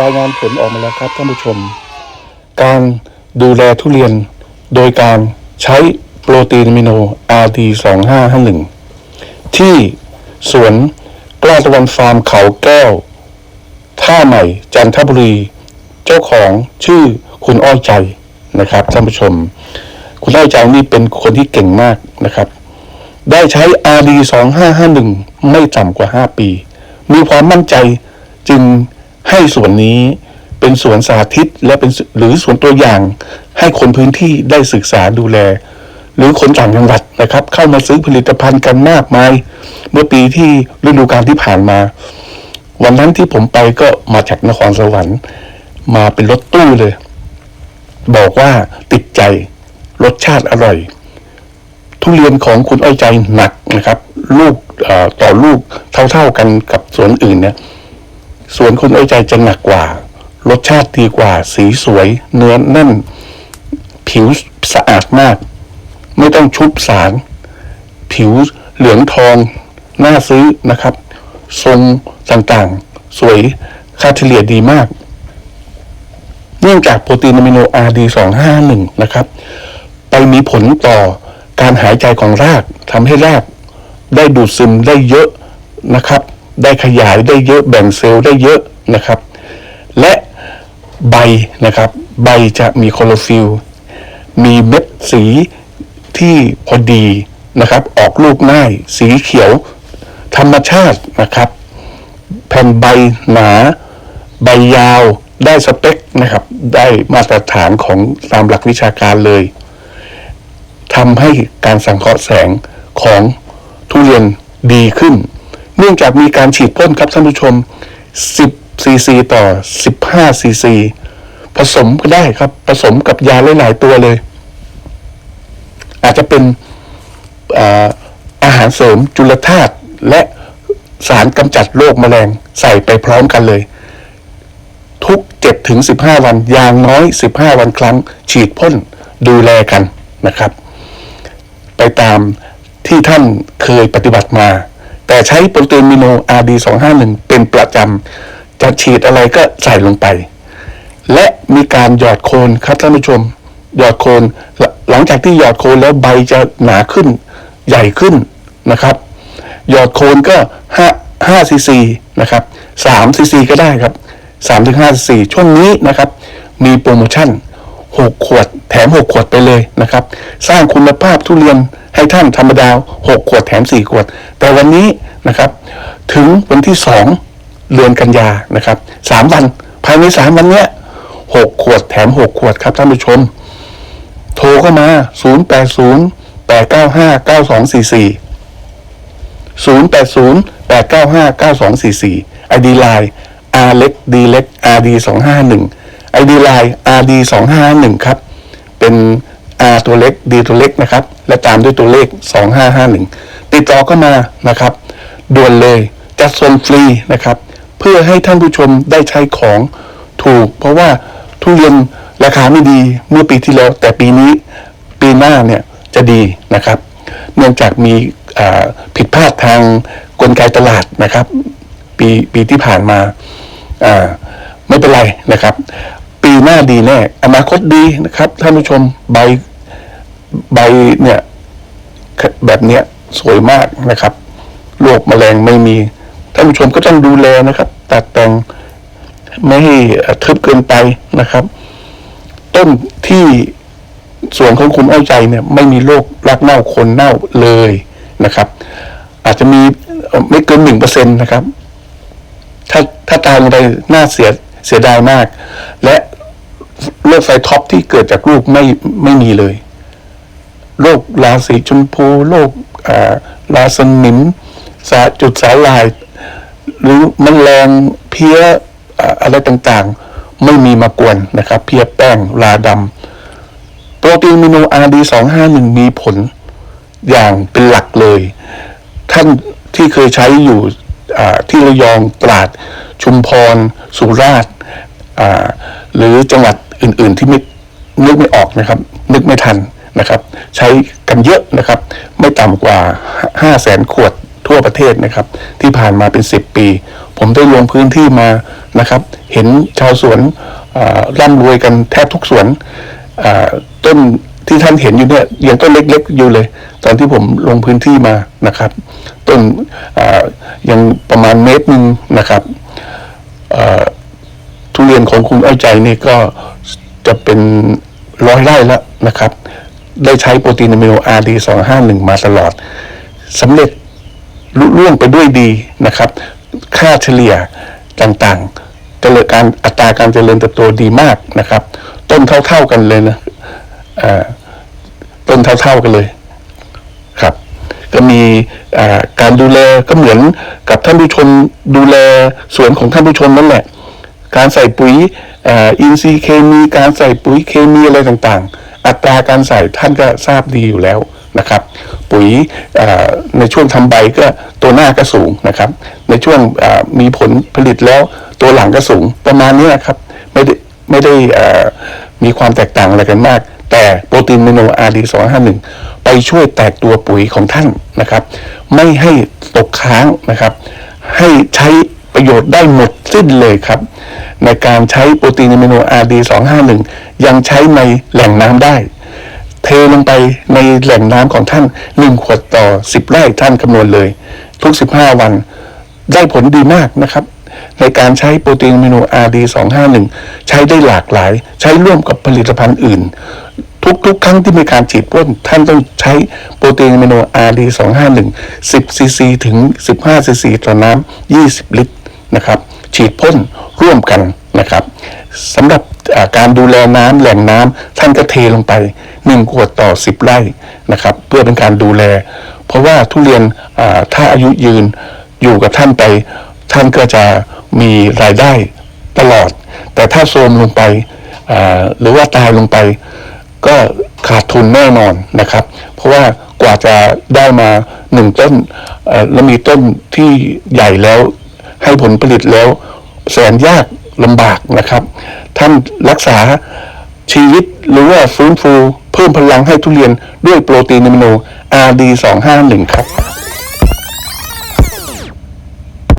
รายงานผลออกมาแล้วครับท่านผู้ชม การดูแลทุเรียนโดยการใช้โปรตีนอะมิโน RD 2 5 5 1 ที่สวนกล้าตะวันฟาร์มเขาแก้ว ท่าใหม่จันทบุรี เจ้าของชื่อคุณอ้อยใจนะครับท่านผู้ชม คุณอ้อยใจนี่เป็นคนที่เก่งมากนะครับ ได้ใช้ RD 2551 ไม่ต่ำกว่า 5 ปี มีความมั่นใจจึง ให้สวนนี้เป็นสวนสาธิตและเป็นหรือสวนตัวอย่าง ให้คนพื้นที่ได้ศึกษาดูแล หรือคนต่างจังหวัดนะครับ เข้ามาซื้อผลิตภัณฑ์กันมากมาย เมื่อปีที่ฤดูกาลที่ผ่านมา วันนั้นที่ผมไปก็มาจากนครสวรรค์ มาเป็นรถตู้เลย บอกว่าติดใจ รสชาติอร่อย ทุเรียนของคุณอ้อยใจหนักนะครับ ลูกต่อลูกเท่าๆกันกับสวนอื่นเนี่ย สวนคุณอ้อยใจจะหนักกว่า รสชาติดีกว่า สีสวย เนื้อแน่น ผิวสะอาดมาก ไม่ต้องชุบสาร ผิวเหลืองทองน่าซื้อนะครับ ทรงต่างๆ สวยค่าเฉลี่ยดีมาก เนื่องจากโปรตีนอะมิโน RD 251 นะครับ ไปมีผลต่อการหายใจของรากทำให้รากได้ดูดซึมได้เยอะนะครับ ได้ขยายได้เยอะแบ่งเซลล์ได้เยอะนะครับ และใบนะครับ ใบจะมีคลอโรฟิลล์มีเม็ดสีที่พอดีนะครับ ออกลูกง่าย สีเขียว ธรรมชาตินะครับ แผ่นใบหนา ใบยาวได้สเปคนะครับ ได้มาตรฐานของตามหลักวิชาการเลยทำให้การสังเคราะห์แสงของทุเรียนดีขึ้น เนื่องจากมีการฉีดพ่นครับท่านผู้ชม 10ซีซีต่อ 15ซีซีผสมก็ได้ครับ ผสมกับยาหลายๆตัวเลย อาจจะเป็นอาอาหารเสริมจุลธาตุและสารกำจัดโรคแมลงใส่ไปพร้อมกันเลย ทุก7ถึง15วันอย่างน้อย15วันครั้ง ฉีดพ่นดูแลกันนะครับ ไปตามที่ท่านเคยปฏิบัติมา แต่ใช้โปรตีนมิโน RD 251 เป็นประจำจะฉีดอะไรก็ใส่ลงไป และมีการหยอดโคนครับท่านผู้ชม หยอดโคนหลังจากที่หยอดโคนแล้วใบจะหนาขึ้นใหญ่ขึ้นนะครับ หยอดโคนก็5 5ซีซีนะครับ3ซีซีก็ได้ครับ3ถึง5ซีซีช่วงนี้นะครับ มีโปรโมชั่น 6 ขวด แถม 6 ขวดไปเลยนะครับ สร้างคุณภาพทุเรียนให้ท่านธรรมดา 6 ขวดแถม 4 ขวด แต่วันนี้นะครับ ถึงวันที่ 2 เดือนกันยานะครับ 3 วัน ภายใน 3 วันเนี้ย 6 ขวดแถม 6 ขวดครับท่านผู้ชม โทรเข้ามา 080 895 9244 080-895-9244 ID Line R เล็ก D เล็ก RD 251 ID Line RD 251ครับ เป็น R ตัวเล็ก D ตัวเล็กนะครับ และตามด้วยตัวเลข 2551 ติดต่อเข้ามานะครับ ด่วนเลยจัดส่งฟรีนะครับ เพื่อให้ท่านผู้ชมได้ใช้ของถูก เพราะว่าทุเรียนราคาไม่ดีเมื่อปีที่แล้ว แต่ปีนี้ปีหน้าเนี่ยจะดีนะครับ เนื่องจากมีผิดพลาดทางกลไกตลาดนะครับ ปีปีที่ผ่านมาไม่เป็นไรนะครับ หน้าดีแน่ อนาคตดีนะครับท่านผู้ชมใบใบเนี่ย แบบเนี้ยสวยมากนะครับโรคแมลงไม่มีท่านผู้ชมก็ต้องดูแลนะครับ ตัดแต่งไม่ให้ทึบเกินไปนะครับ ต้นที่ส่วนของคุณอ้อยใจเนี่ย ไม่มีโรครักเน่าคนเน่าเลยนะครับ อาจจะมีไม่เกินหนึ่งเปอร์เซ็นตนะครับ ถ้าถ้าตายลงไปน่าเสียเสียดายมาก และ โรคไฟท็อปที่เกิดจากลูกไม่ไม่มีเลย โรคราสีชมพูโรคอ่าราสนิมสาจุดสาลาย หรือมแมลงเพี้ยออะไรต่างๆ ไม่มีมากวนนะครับ เพี้ยแป้งราดำโปรตีนมิโนอาร์ดีสองห้าหนึ่งมีผลอย่างเป็นหลักเลย ท่านที่เคยใช้อยู่ที่ระยองตราดชุมพร สุราษฎร์หรือจังหวัด อื่น ๆ ที่ไม่นึกไม่ออกนะครับ นึกไม่ทันนะครับ ใช้กันเยอะนะครับ ไม่ต่ำกว่า 5 0 0แสนขวดทั่วประเทศนะครับ ที่ผ่านมาเป็น 10 ปี ผมได้ลงพื้นที่มานะครับ เห็นชาวสวนร่ำรวยกันแทบทุกสวนต้นที่ท่านเห็นอยู่เนี่ยยังต้นเล็ก ๆ อยู่เลย ตอนที่ผมลงพื้นที่มานะครับ ต้นยังประมาณเมตรหนึ่งนะครับ รียนของคุณอ้อยใจนี่ก็จะเป็นร้อยไร่แล้วนะครับ ได้ใช้โปรตีนอะมิโน RD 251มาตลอดสำเร็จลุล่วงไปด้วยดีนะครับ ค่าเฉลี่ยต่างๆเจริญการอัตราการเจริญเติบโตดีมากนะครับ ต้นเท่าๆกันเลยนะต้นเท่าๆกันเลยครับ ก็มีการดูแลก็เหมือนกับท่านผู้ชมดูแลสวนของท่านผู้ชมนั่นแหละ การใส่ปุ๋ยอินทรีย์เคมี การใส่ปุ๋ยเคมีอะไรต่างๆ อัตราการใส่ท่านก็ทราบดีอยู่แล้วนะครับ ปุ๋ยในช่วงทำใบก็ตัวหน้าก็สูงนะครับ ในช่วงมีผลผลิตแล้วตัวหลังก็สูงประมาณนี้นะครับ ไม่ได้ไม่ได้มีความแตกต่างอะไรกันมาก แต่โปรตีนเมโนอาร์ดีสองห้าหนึ่งไปช่วยแตกตัวปุ๋ยของท่านนะครับ ไม่ให้ตกค้างนะครับ ให้ใช้ ประโยชน์ได้หมดสิ้นเลยครับ ในการใช้โปรตีนอะมิโน RD 251 ยังใช้ในแหล่งน้ำได้ เทลงไปในแหล่งน้ำของท่าน 1 ขวดต่อ 10 ไร่ท่านคำนวณเลย ทุก 15 วันได้ผลดีมากนะครับ ในการใช้โปรตีนอะมิโน RD 251 ใช้ได้หลากหลาย ใช้ร่วมกับผลิตภัณฑ์อื่นทุกๆ ครั้งที่มีการฉีดพ่นท่านต้องใช้โปรตีนอะมิโน RD 251 10 ซีซีถึง 15 ซีซีต่อน้ำ 20 ลิตร นะครับ ฉีดพ่นร่วมกันนะครับสำหรับการดูแลน้ำแหล่งน้ำท่านก็เทลงไป 1 ขวดต่อ 10 ไร่นะครับ เพื่อเป็นการดูแล เพราะว่าทุเรียนถ้าอายุยืนอยู่กับท่านไปท่านก็จะมีรายได้ตลอด แต่ถ้าโทรมลงไปหรือว่าตายลงไป ก็ขาดทุนแน่นอนนะครับ เพราะว่ากว่าจะได้มาหนึ่งต้นแล้วมีต้นที่ใหญ่แล้ว ให้ผลผลิตแล้วแสนยากลำบากนะครับ ท่านรักษาชีวิตหรือว่าฟื้นฟู เพิ่มพลังให้ทุเรียนด้วยโปรตีนอะมิโน RD 251 ครับ